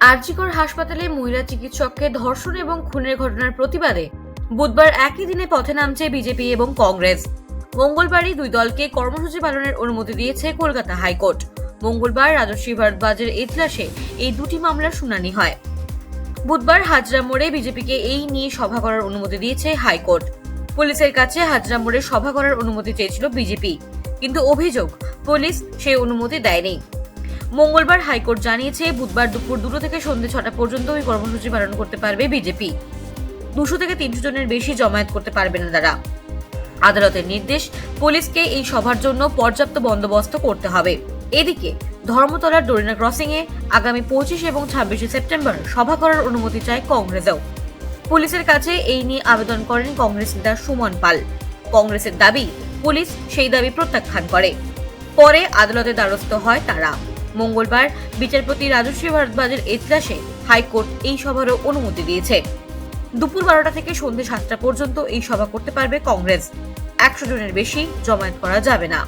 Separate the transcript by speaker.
Speaker 1: আরজিকর হাসপাতালে মহিলা চিকিৎসককে ধর্ষণ এবং খুনের ঘটনার প্রতিবাদে বুধবার একই দিনে পথে নামছে বিজেপি এবং কংগ্রেস। মঙ্গলবারই দুই দলকে কর্মসূচি পালনের অনুমতি দিয়েছে কলকাতা হাইকোর্ট। মঙ্গলবার রাজশ্রী ভারদ্বাজের এজলাসে এই দুটি মামলার শুনানি হয়। বুধবার হাজরা মোড়ে বিজেপিকে এই নিয়ে সভা করার অনুমতি দিয়েছে হাইকোর্ট। পুলিশের কাছে হাজরা মোড়ে সভা করার অনুমতি চেয়েছিল বিজেপি। কিন্তু অভিযোগ, পুলিশ সেই অনুমতি দেয়নি। মঙ্গলবার হাইকোর্ট জানিয়েছে, বুধবার দুপুর দুটো থেকে সন্ধ্যে ছটা পর্যন্ত ওই কর্মসূচি পালন করতে পারবে বিজেপি। দুশো থেকে তিনশো জনের বেশি জমায়েত করতে পারবে না তারা। আদালতের নির্দেশ, পুলিশকে এই সভার জন্য পর্যাপ্ত বন্দোবস্ত করতে হবে। এদিকে, ধর্মতলার ডোরিনা ক্রসিং এ আগামী পঁচিশ এবং ছাব্বিশে সেপ্টেম্বর সভা করার অনুমতি চায় কংগ্রেসও। পুলিশের কাছে এই নিয়ে আবেদন করেন কংগ্রেস নেতা সুমন পাল। কংগ্রেসের দাবি, পুলিশ সেই দাবি প্রত্যাখ্যান করে। পরে আদালতে দ্বারস্থ হয় তারা। মঙ্গলবার বিচারপতি রাজশ্রী ভারদ্বাজের এজলাসে হাইকোর্ট এই সভারও অনুমতি দিয়েছে। দুপুর বারোটা থেকে সন্ধ্যে সাতটা পর্যন্ত এই সভা করতে পারবে কংগ্রেস। একশো জনের বেশি জমায়েত করা যাবে না।